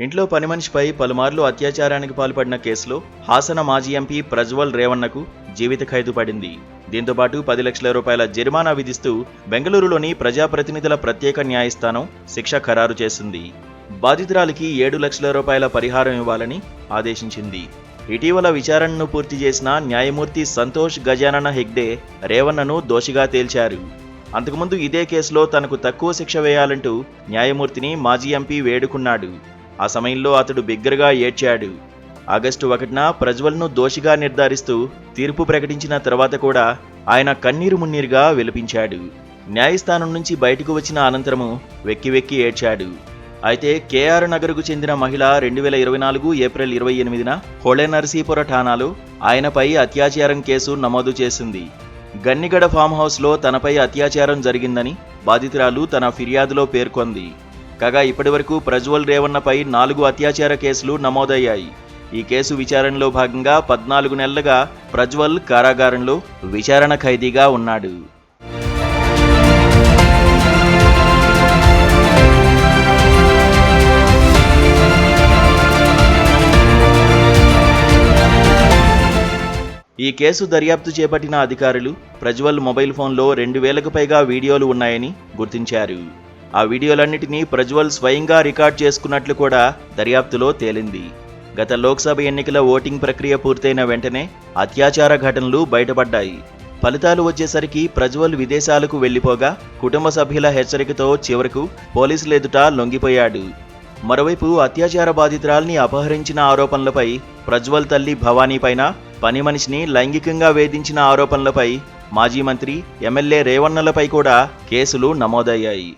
ఇంట్లో పని మనిషిపై పలుమార్లు అత్యాచారానికి పాల్పడిన కేసులో హాసన మాజీ ఎంపీ ప్రజ్వల్ రేవన్నకు జీవిత ఖైదు పడింది. దీంతో పాటు పది లక్షల రూపాయల జరిమానా విధిస్తూ బెంగళూరులోని ప్రజాప్రతినిధుల ప్రత్యేక న్యాయస్థానం శిక్ష ఖరారు చేసింది. బాధితురాలికి ఏడు లక్షల రూపాయల పరిహారం ఇవ్వాలని ఆదేశించింది. ఇటీవల విచారణను పూర్తి చేసిన న్యాయమూర్తి సంతోష్ గజానన హెగ్డే రేవన్నను దోషిగా తేల్చారు. అంతకుముందు ఇదే కేసులో తనకు తక్కువ శిక్ష వేయాలంటూ న్యాయమూర్తిని మాజీ ఎంపీ వేడుకున్నాడు. ఆ సమయంలో అతడు బిగ్గరగా ఏడ్చాడు. ఆగస్టు ఒకటిన ప్రజ్వల్ను దోషిగా నిర్ధారిస్తూ తీర్పు ప్రకటించిన తర్వాత కూడా ఆయన కన్నీరు మున్నీరుగా విలపించాడు. న్యాయస్థానం నుంచి బయటకు వచ్చిన అనంతరము వెక్కి వెక్కి ఏడ్చాడు. అయితే కేఆర్ నగర్కు చెందిన మహిళ రెండు వేల ఇరవై నాలుగు ఏప్రిల్ ఇరవై ఎనిమిదిన హోళే నరసీపుర ఠాణాలో ఆయనపై అత్యాచారం కేసు నమోదు చేసింది. గన్నిగడ ఫామ్ హౌస్లో తనపై అత్యాచారం జరిగిందని బాధితురాలు తన ఫిర్యాదులో పేర్కొంది. కాగా ఇప్పటివరకు ప్రజ్వల్ రేవన్నపై నాలుగు అత్యాచార కేసులు నమోదయ్యాయి. ఈ కేసు విచారణలో భాగంగా పద్నాలుగు నెలలుగా ప్రజ్వల్ కారాగారంలో విచారణ ఖైదీగా ఉన్నాడు. ఈ కేసు దర్యాప్తు చేపట్టిన అధికారులు ప్రజ్వల్ మొబైల్ ఫోన్లో రెండు వేలకు పైగా వీడియోలు ఉన్నాయని గుర్తించారు. ఆ వీడియోలన్నిటినీ ప్రజ్వల్ స్వయంగా రికార్డ్ చేసుకున్నట్లు కూడా దర్యాప్తులో తేలింది. గత లోక్సభ ఎన్నికల ఓటింగ్ ప్రక్రియ పూర్తయిన వెంటనే అత్యాచార ఘటనలు బయటపడ్డాయి. ఫలితాలు వచ్చేసరికి ప్రజ్వల్ విదేశాలకు వెళ్ళిపోగా కుటుంబ సభ్యుల హెచ్చరికతో చివరకు పోలీసుల ఎదుట లొంగిపోయాడు. మరోవైపు అత్యాచార బాధితురాల్ని అపహరించిన ఆరోపణలపై ప్రజ్వల్ తల్లి భవానీ పైన పని మనిషిని లైంగికంగా వేధించిన ఆరోపణలపై మాజీ మంత్రి ఎమ్మెల్యే రేవన్నలపై కూడా కేసులు నమోదయ్యాయి.